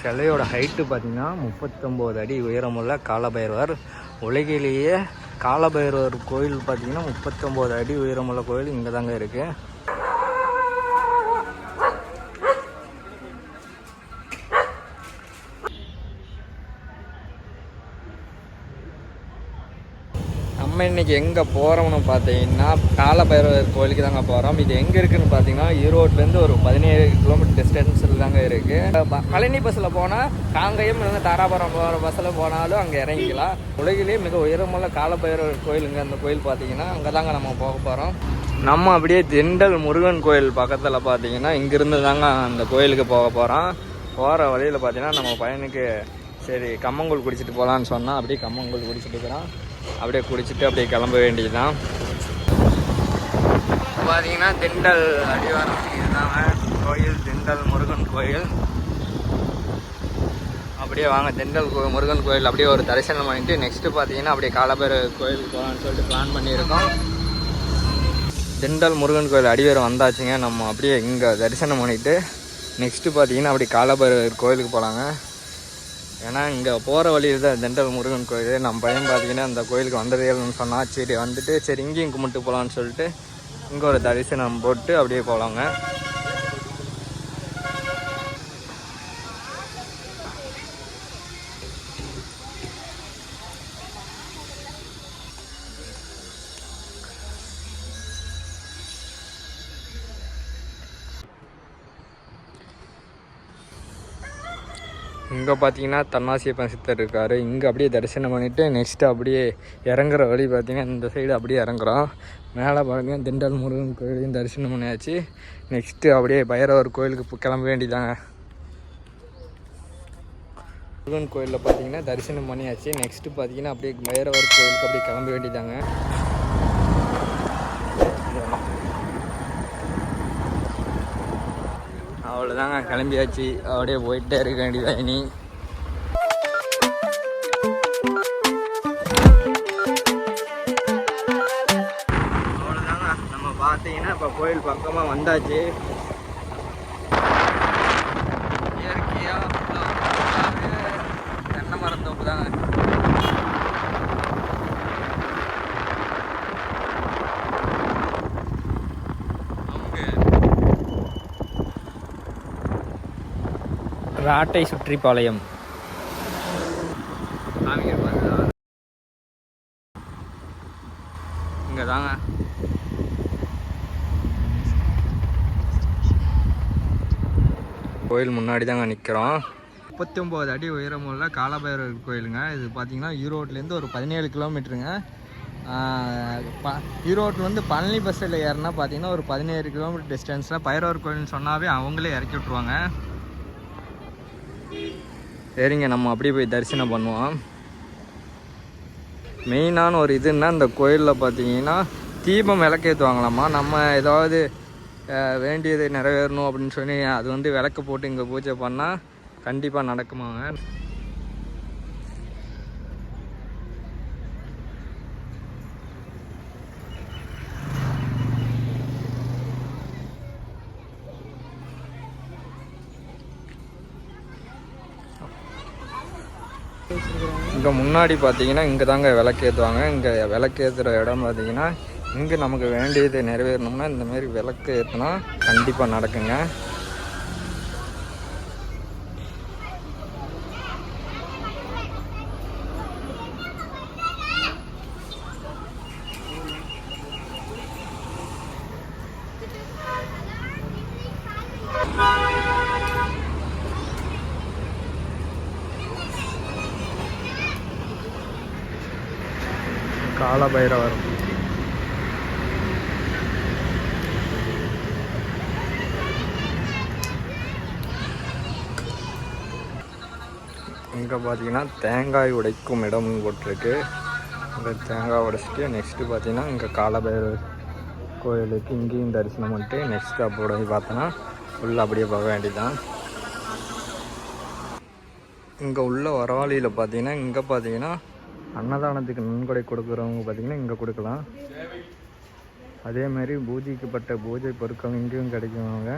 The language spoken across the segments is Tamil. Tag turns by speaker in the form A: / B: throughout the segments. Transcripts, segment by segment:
A: சிலையோட ஹைட்டு பார்த்தீங்கன்னா முப்பத்தொம்போது அடி உயரமுள்ள காலபைரவர். உலகிலேயே காலபைரவர் கோயில் பார்த்திங்கன்னா முப்பத்தொம்போது அடி உயரமுள்ள கோயில் இங்கே தாங்க இருக்குது நம்ம இன்னைக்கு எங்கே போகிறோம்னு பார்த்தீங்கன்னா காலபைரவர் கோயிலுக்கு தாங்க போகிறோம் இது எங்கே இருக்குதுன்னு பார்த்தீங்கன்னா ஈரோட்லேருந்து ஒரு பதினேழு கிலோமீட்டர் டிஸ்டன்ஸில் தாங்க இருக்குது பழனி பஸ்ஸில் போனால் காங்கயம் இல்லைன்னா தாராபுரம் போகிற பஸ்ஸில் போனாலும் அங்கே இறங்கிக்கலாம். உலகிலேயே மிக உயரமுள்ள காலபைரவர் கோயிலுங்க அந்த கோயில் பார்த்தீங்கன்னா அங்கே தாங்க நம்ம போக போகிறோம் நம்ம அப்படியே திண்டல் முருகன் கோயில் பக்கத்தில் பார்த்தீங்கன்னா இங்கிருந்து தாங்க அந்த கோயிலுக்கு போக போகிறோம் போகிற வழியில் பார்த்தீங்கன்னா நம்ம பையனுக்கு சரி கம்மங்கூழ் குடிச்சிட்டு போகலான்னு சொன்னால் அப்படியே கம்மங்கூழ் குடிச்சிட்டு இருக்கிறோம் அப்படியே குடிச்சிட்டு அப்படியே கிளம்ப வேண்டியதுதான். பார்த்தீங்கன்னா திண்டல் அடிவாரம். இதுதான் தென்றல் முருகன் கோயில். அப்படியே வாங்க தென்றல் கோ- முருகன் கோயில் அப்படியே ஒரு தரிசனம் பண்ணிட்டு நெக்ஸ்ட்டு பார்த்தீங்கன்னா அப்படியே காலபேர் கோயிலுக்கு போகலான்னு சொல்லிட்டு பிளான் பண்ணியிருக்கோம். திண்டல் முருகன் கோயில் அடிவாரம் வந்தாச்சுங்க. நம்ம அப்படியே இங்கே தரிசனம் பண்ணிவிட்டு நெக்ஸ்ட்டு பார்த்தீங்கன்னா அப்படியே காலபைரவர் கோயிலுக்கு போகலாங்க ஏன்னா இங்கே போகிற வழியில் தான் திண்டல் முருகன் கோயில். நம்ம பையன் பார்த்தீங்கன்னா அந்த கோயிலுக்கு வந்ததே இல்லைன்னு சொன்னால் சரி வந்துட்டு சரி இங்கேயும் கும்பிட்டு போகலான்னு சொல்லிட்டு இங்கே ஒரு தரிசனம் போட்டு அப்படியே போகலாங்க இங்கே பார்த்தீங்கன்னா தன்னாசியப்பன் சித்தர் இருக்கார். இங்கே அப்படியே தரிசனம் பண்ணிவிட்டு நெக்ஸ்ட்டு அப்படியே இறங்குற வழி பார்த்தீங்கன்னா இந்த சைடு அப்படியே இறங்குறோம் மேலே பாருங்க திண்டல் முருகன் கோயிலையும் தரிசனம் பண்ணியாச்சு. நெக்ஸ்ட்டு அப்படியே பைரவர் கோயிலுக்கு கிளம்ப வேண்டியதாங்க முருகன் கோயிலில் பார்த்தீங்கன்னா தரிசனம் பண்ணியாச்சு. நெக்ஸ்ட்டு பார்த்தீங்கன்னா அப்படியே பைரவர் கோயிலுக்கு அப்படியே கிளம்ப வேண்டியதாங்க அவ்வளோதாங்க கிளம்பியாச்சு. அப்படியே போயிட்டே இருக்க வேண்டியதான் இனி. அவ்வளோதாங்க நம்ம பார்த்தீங்கன்னா இப்போ கோயில் பக்கமாக வந்தாச்சு. ராட்டை சுற்றிப்பாளையம் இங்கே தாங்க கோயில் முன்னாடி தாங்க நிற்கிறோம் முப்பத்தி ஒம்பது அடி உயரமுள்ள காலபைரவர் கோயிலுங்க. இது பார்த்தீங்கன்னா ஈரோட்லேருந்து ஒரு பதினேழு கிலோமீட்டருங்க. ப ஈரோட்டில் வந்து பழனி பஸ்ஸில் ஏறினா பார்த்தீங்கன்னா ஒரு பதினேழு கிலோமீட்டர் டிஸ்டன்ஸில் பைரவர் கோயில்னு சொன்னாவே அவங்களே இறக்கி விட்ருவாங்க சரிங்க நம்ம அப்படியே போய் தரிசனம் பண்ணுவோம். மெயினான ஒரு இதுன்னா இந்த கோயிலில் பார்த்தீங்கன்னா தீபம் விளக்கேற்றுவாங்களாம்மா நம்ம ஏதாவது வேண்டியது நிறைவேறணும் அப்படின்னு சொல்லி அது வந்து விளக்கு போட்டு இங்கே பூஜை பண்ணால் கண்டிப்பாக நடக்குமாங்க. இங்கே முன்னாடி பார்த்தீங்கன்னா இங்கே தாங்க விளக்கேற்றுவாங்க இங்கே விளக்கேற்றுற இடம் பார்த்தீங்கன்னா இங்கே நமக்கு வேண்டியது நிறைவேறணும்னா இந்தமாரி விளக்கு ஏற்றுனா கண்டிப்பாக நடக்குங்க. காலபைரவர் இங்கே பார்த்தீங்கன்னா தேங்காய் உடைக்கும் இடம்னு போட்டிருக்கு. இந்த தேங்காய் உடைச்சிட்டு நெக்ஸ்ட்டு பார்த்தீங்கன்னா இங்கே காலபைரவர் கோயிலுக்கு இங்கேயும் தரிசனம் பண்ணிட்டு நெக்ஸ்ட் அப்போ போய் பார்த்தோன்னா உள்ளே அப்படியே போக வேண்டியதுதான். இங்கே உள்ள வரவாளியில் பார்த்தீங்கன்னா இங்கே பார்த்தீங்கன்னா அன்னதானத்துக்கு நன்கொடை கொடுக்குறவங்க பார்த்தீங்கன்னா இங்கே கொடுக்கலாம். அதே மாதிரி பூஜைக்குப்பட்ட பூஜை பொருட்கள் இங்கேயும் கிடைக்கும் அவங்க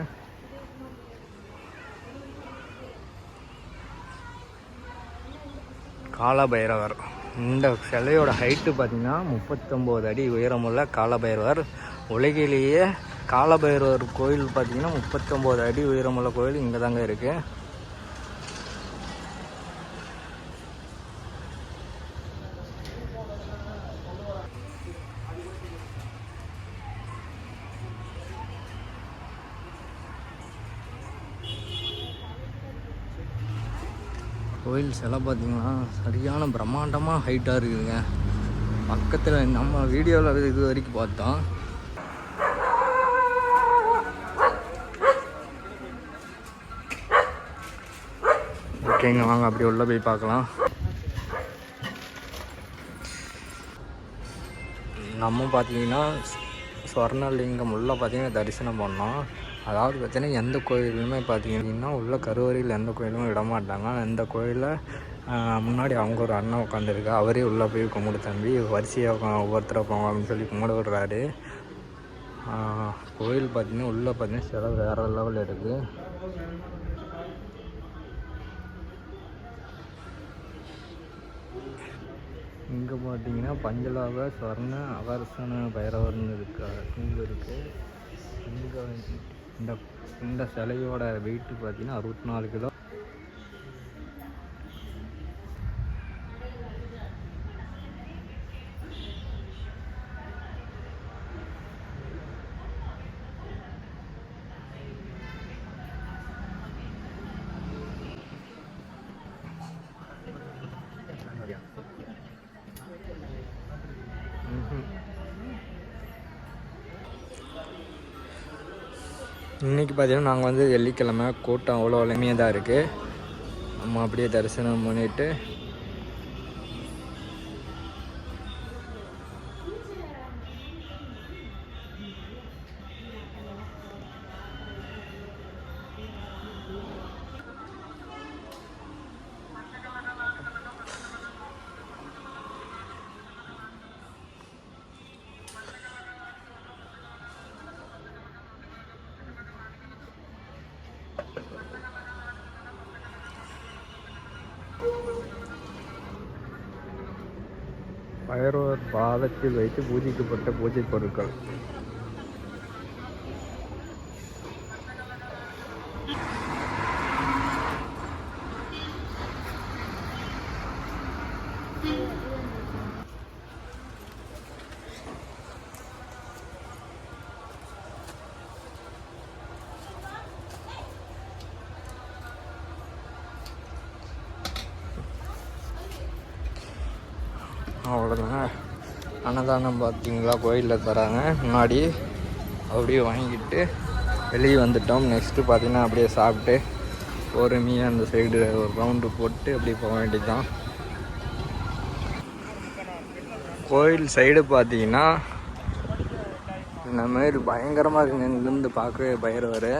A: காலபைரவர். இந்த சிலையோட ஹைட்டு பார்த்தீங்கன்னா முப்பத்தொம்போது அடி உயரமுள்ள காலபைரவர். உலகிலேயே காலபைரவர் கோயில் பார்த்தீங்கன்னா முப்பத்தொம்போது அடி உயரமுள்ள கோயில் இங்கே தாங்க இருக்குது கோயில் சிலை பார்த்தீங்கன்னா சரியான பிரம்மாண்டமாக ஹைட்டாக இருக்குதுங்க. பக்கத்தில் நம்ம வீடியோவில் இது வரைக்கும் பார்த்தோம். ஓகேங்க வாங்க அப்படி உள்ள போய் பார்க்கலாம். நம்ம பார்த்தீங்கன்னா ஸ்வர்ணலிங்கம் உள்ளே பார்த்தீங்கன்னா தரிசனம் பண்ணோம். அதாவது பார்த்தீங்கன்னா எந்த கோயிலுமே பார்த்தீங்கன்னா உள்ள கருவறையில் எந்த கோயிலும் விட மாட்டாங்க அந்த கோயிலில் முன்னாடி அவங்க ஒரு அண்ணன் உட்காந்துருக்கு அவரே உள்ளே போய் கும்பிடு தம்பி வரிசையாக ஒவ்வொருத்தரை போங்க அப்படின்னு சொல்லி கும்பிட விடுறாரு. கோயில் பார்த்தீங்கன்னா உள்ளே பார்த்தீங்கன்னா சில வேறு லெவல் இருக்குது இங்கே பார்த்தீங்கன்னா பஞ்சலாப ஸ்வர்ண அவரசன பைரவர்னு இருக்கா. இங்கே இருக்குது இங்கே இந்த இந்த சிலையோட வெயிட் பார்த்தீங்கன்னா அறுபத்தி நாலு கிலோ. இன்னைக்கு பார்த்தீங்கன்னா நாங்கள் வந்து வெள்ளிக்கிழமை கூட்டம் அவ்வளோ வலிமையாக தான் இருக்குது நம்ம அப்படியே தரிசனம் பண்ணிட்டு பைரவர் பாதத்தில் வைத்து பூஜிக்கப்பட்ட பூஜை பொருட்கள். அவ்வளோதாங்க. அன்னதானம் பார்த்தீங்களா? கோயிலில் தராங்க. முன்னாடி அப்படியே வாங்கிட்டு வெளியே வந்துட்டோம். நெக்ஸ்ட்டு பார்த்தீங்கன்னா அப்படியே சாப்பிட்டு பொறுமையாக அந்த சைடு ஒரு ரவுண்டு போட்டு அப்படியே போக வேண்டியதுதான். கோயில் சைடு பார்த்தீங்கன்னா இந்த மாதிரி பயங்கரமாக இருக்குங்க. இங்கேருந்து பார்க்கவே பைரவர்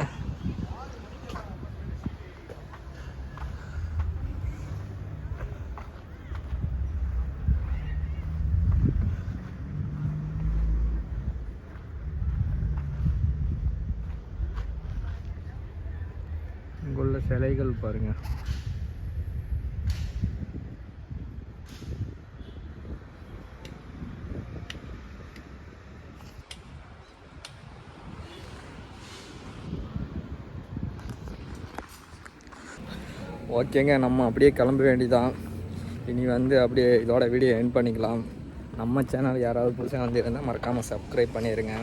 A: சிலைகள் பாருங்க. ஓகேங்க நம்ம அப்படியே கிளம்ப வேண்டிதான். இனி வந்து அப்படியே இதோட வீடியோ என் பண்ணிக்கலாம். நம்ம சேனல் யாராவது புதுசாக வந்திருந்தால் மறக்காமல் சப்ஸ்கிரைப் பண்ணிடுங்க